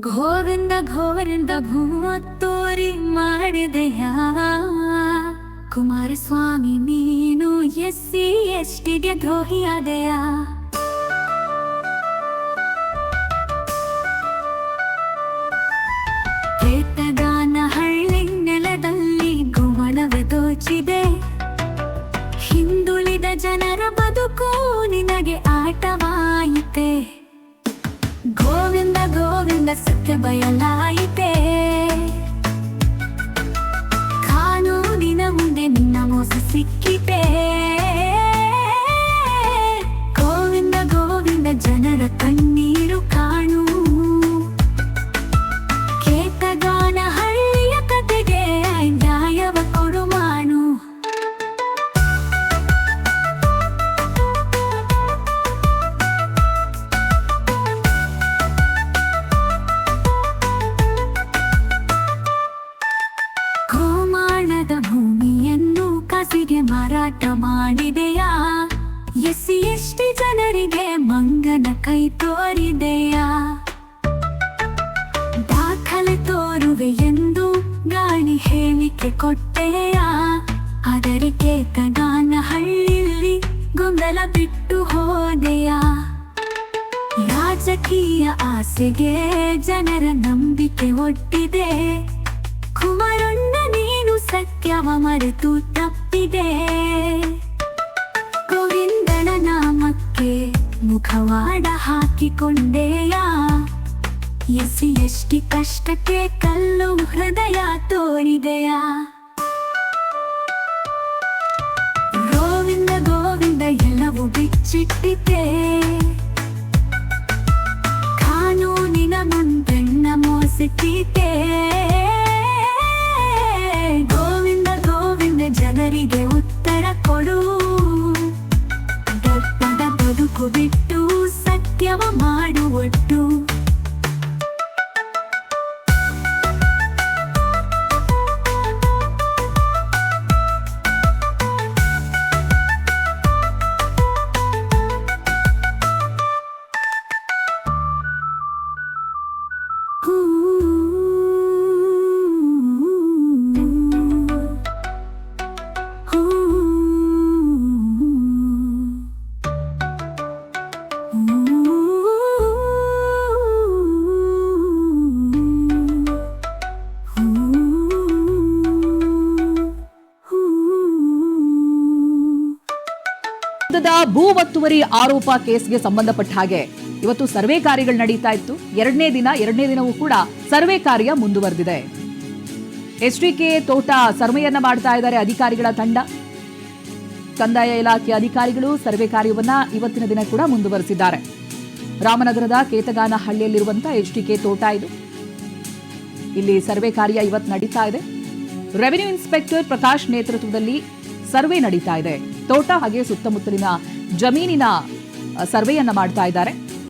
ಗೋವಿಂದ ಗೋವಿಂದ ಭೂಮತ್ತೋರಿ ಮಾಡಿದೆಯ ಕುಮಾರಸ್ವಾಮಿ, ನೀನು ಎಸ್ಸಿ ಎಷ್ಟಿಗೆ ದ್ರೋಹಿಯಾದೆಯ? ಪ್ರೇತಗಾನ ಹಳ್ಳಿ ನೆಲದಲ್ಲಿ ಗುಮನವೆ ದೋಚಿದೆ ಹಿಂದುಳಿದ ಜನರ ಬದುಕು ನಿನಗೆ ಆಟವಾಯಿತೆ させてばやないで ಮಾರಾಟ ಮಾಡಿದೆಯಾ? ಎಸ್ಸಿ ಎಷ್ಟಿ ಜನರಿಗೆ ಮಂಗನ ಕೈ ತೋರಿದೆಯಾ? ದಾಖಲೆ ತೋರುವೆ ಎಂದು ಗಾಳಿ ಹೇಳಿಕೆ ಕೊಟ್ಟೆಯಾ? ಆದರೆ ಕೇತಗಾನ ಹಳ್ಳಿಯಲ್ಲಿ ಗೊಂದಲ ಬಿಟ್ಟು ಹೋದೆಯಾ? ರಾಜಕೀಯ ಆಸೆಗೆ ಜನರ ನಂಬಿಕೆ ಒಟ್ಟಿದೆ. ಕುಮಾರಣ್ಣ, ನೀನು ಸತ್ಯವ ಮರೆತು ತಪ್ಪಿದೆ ಗೋವಿಂದನ ನಾಮಕ್ಕೆ ಮುಖವಾಡ ಹಾಕಿಕೊಂಡೆಯ. ಎಸಿ ಎಷ್ಟಿ ಕಷ್ಟಕ್ಕೆ ಕಲ್ಲು ಹೃದಯ ತೋರಿದೆಯಾ. ಗೋವಿಂದ ಗೋವಿಂದ ಎಲ್ಲವೂ ಬಿಚ್ಚಿಟ್ಟಿದೆ ಬದುಕು ಬಿಟ್ಟು ಸತ್ಯವ ಮಾಡು ಒಟ್ಟು. ವಿರುದ್ಧದ ಭೂ ಒತ್ತುವರಿ ಆರೋಪ ಕೇಸ್ಗೆ ಸಂಬಂಧಪಟ್ಟ ಹಾಗೆ. ಇವತ್ತು ಸರ್ವೆ ಕಾರ್ಯಗಳು ನಡೀತಾ ಇತ್ತು. ಎರಡನೇ ದಿನ, ಎರಡನೇ ದಿನವೂ ಕೂಡ ಸರ್ವೆ ಕಾರ್ಯ ಮುಂದುವರೆದಿದೆ. ಎಸ್ಟಿಕೆ ತೋಟ ಸರ್ವೆಯನ್ನ ಮಾಡ್ತಾ ಇದ್ದಾರೆ ಅಧಿಕಾರಿಗಳ ತಂಡ. ಕಂದಾಯ ಇಲಾಖೆ ಅಧಿಕಾರಿಗಳು ಸರ್ವೆ ಕಾರ್ಯವನ್ನ ಇವತ್ತಿನ ದಿನ ಕೂಡ ಮುಂದುವರೆಸಿದ್ದಾರೆ. ರಾಮನಗರದ ಕೇತಗಾನ ಹಳ್ಳಿಯಲ್ಲಿರುವಂತಹ ಎಚ್ಡಿಕೆ ತೋಟ ಇದು. ಇಲ್ಲಿ ಸರ್ವೆ ಕಾರ್ಯ ಇವತ್ತು ನಡೀತಾ ಇದೆ. ರೆವಿನ್ಯೂ ಇನ್ಸ್ಪೆಕ್ಟರ್ ಪ್ರಕಾಶ್ ನೇತೃತ್ವದಲ್ಲಿ ಸರ್ವೆ ನಡೀತಾ ಇದೆ. ತೋಟ ಹಾಗೆ ಸುತ್ತಮುತ್ತಲಿನ ಜಮೀನಿನ ಸರ್ವೆಯನ್ನ ಮಾಡ್ತಾ ಇದ್ದಾರೆ.